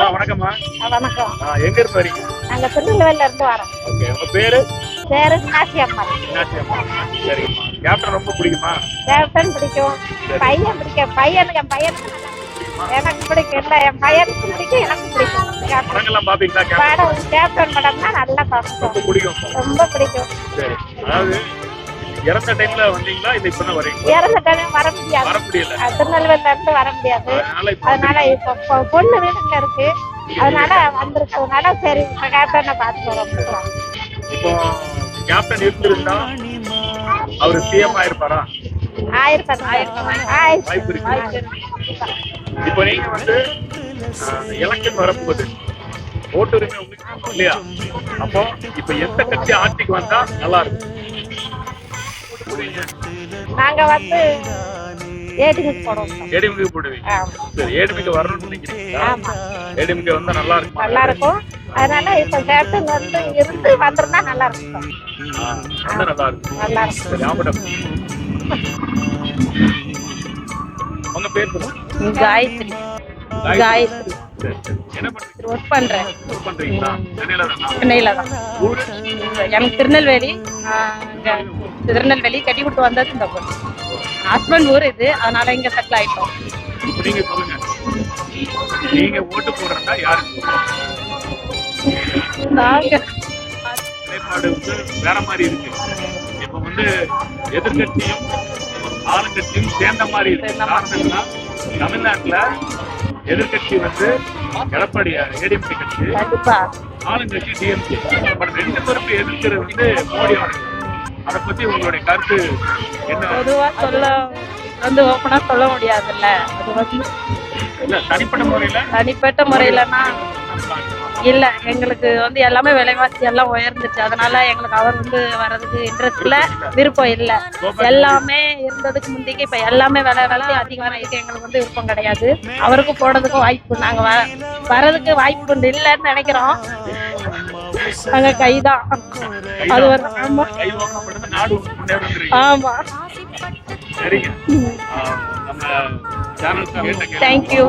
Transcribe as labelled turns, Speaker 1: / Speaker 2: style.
Speaker 1: வணக்கம்மா.
Speaker 2: வணக்கம்.
Speaker 1: எங்க இருந்து வரீங்க?
Speaker 2: நாங்க இருந்து வரோம்.
Speaker 1: ஓகே உங்க பேரு?
Speaker 2: பேரு மீனாட்சி அம்மாள்
Speaker 1: மீனாட்சி அம்மா சரிங்கம்மா. கேப்டன் ரொம்ப பிடிக்குமா?
Speaker 2: கேப்டன் பிடிக்கும். பையன் பிடிக்கும். பையனுக்கு என் பிடிக்கும். எனக்கு பிடிக்கும். இல்ல என் பையனுக்கு பிடிக்கும் எனக்கு பிடிக்கும்.
Speaker 1: படங்கள்லாம் பாப்பீங்களா
Speaker 2: படம் கேப்டன் படம்னா நல்லா பார்ப்போம்
Speaker 1: ரொம்ப பிடிக்கும்.
Speaker 2: ரொம்ப பிடிக்கும்.
Speaker 1: சரி. அதாவது இறந்த டைம்ல வந்தீங்களா? இல்ல இப்பதான் வரீங்களா
Speaker 2: இறந்த டைம் வர முடியாது.
Speaker 1: வர முடியல.
Speaker 2: அது திருநெல்வேலியில இருந்து வர முடியாது.
Speaker 1: அதனால இப்போ
Speaker 2: பொண்ணு வீடுங்க இருக்கு. அதனால வந்திருக்கிறதுனால சரி கேப்டனை பார்த்து வரோம்.
Speaker 1: இப்போ கேப்டன் இருந்திருந்தா அவர் சிஎம் ஆயிருப்பாரா? வாய்ப்பு இருக்கு. இப்போ நீங்க வந்து எலெக்ஷன் வரப்போகுது ஓட்டுரிமை உங்களுக்கு இல்லையா? அப்போ இப்போ எந்த கட்சி ஆட்சிக்கு வந்தா நல்லா இருக்கும்?
Speaker 2: நாங்க வந்து ஏடிஎம் போடுவோம்
Speaker 1: ஏடிஎம்கே போடுவீங்க. சரி ஏடிஎம்கே வரணும்னு நினைக்கிறீங்களா?
Speaker 2: ஆமா.
Speaker 1: ஏடிஎம்கே வந்தா நல்லா இருக்கும்.
Speaker 2: நல்லா இருக்கும் அதனால இப்ப கேப்டன் வந்து இருந்து வந்திருந்தா நல்லா இருக்கும்
Speaker 1: வந்தா நல்லா இருக்கும்
Speaker 2: நல்லா இருக்கும்
Speaker 1: சரி ஆமாடம் உங்க பேர் சொல்லுங்க.
Speaker 3: காயத்ரி. காயத்ரி. ஒர்க் பண்றேன்.
Speaker 1: ஒர்க் பண்றீங்களா? சென்னையில தானா?
Speaker 3: சென்னையில தான்.
Speaker 1: ஊரு?
Speaker 3: எனக்கு திருநெல்வேலி. திருநெல்வேலி கட்டி விட்டு வந்தது இந்த ஊர். ஹஸ்பண்ட் ஊர் இது அதனால இங்க செட்டில் ஆயிட்டோம்.
Speaker 1: நீங்க சொல்லுங்க. நீங்க ஓட்டு போடுறதா யாருக்கு
Speaker 3: நாங்க.
Speaker 1: நிலைப்பாடு வந்து வேற மாதிரி இருக்கு. இப்ப வந்து எதிர்கட்சியும் ஆளுங்கட்சியும் சேர்ந்த மாதிரி இருக்கு. காரணம் என்னன்னா தமிழ்நாட்டுல எதிர்கட்சி வந்து எடப்பாடி ஏடிஎம்கே கட்சி ஆளுங்கட்சி டிஎம்கே. பட் ரெண்டு பேருமே எதிர்க்கிறது வந்து மோடி அவர்கள். அதை பத்தி உங்களுடைய கருத்து என்ன?
Speaker 3: பொதுவா சொல்ல வந்து ஓப்பனா சொல்ல முடியாதுல்ல. அது வந்து
Speaker 1: இல்ல தனிப்பட்ட முறையில?
Speaker 3: தனிப்பட்ட முறையிலனா இல்ல எங்களுக்கு வந்து எல்லாமே விலைவாசி எல்லாம் உயர்ந்துச்சு. அதனால எங்களுக்கு அவர் வந்து வர்றதுக்கு இன்ட்ரெஸ்ட் இல்ல விருப்பம் இல்ல. எல்லாமே இருந்ததுக்கு முந்திக்கு இப்ப எல்லாமே விலை விலை அதிகமாயிருக்கு. எங்களுக்கு வந்து விருப்பம் கிடையாது. அவருக்கு போடுறதுக்கு வாய்ப்பு நாங்க வ- வர்றதுக்கு வாய்ப்பு இல்லைன்னு நினைக்கிறோம். அங்க கைதான் அது ஒரு ஆமா. ஆமா.
Speaker 1: சரிங்க
Speaker 3: தேங்க்யூ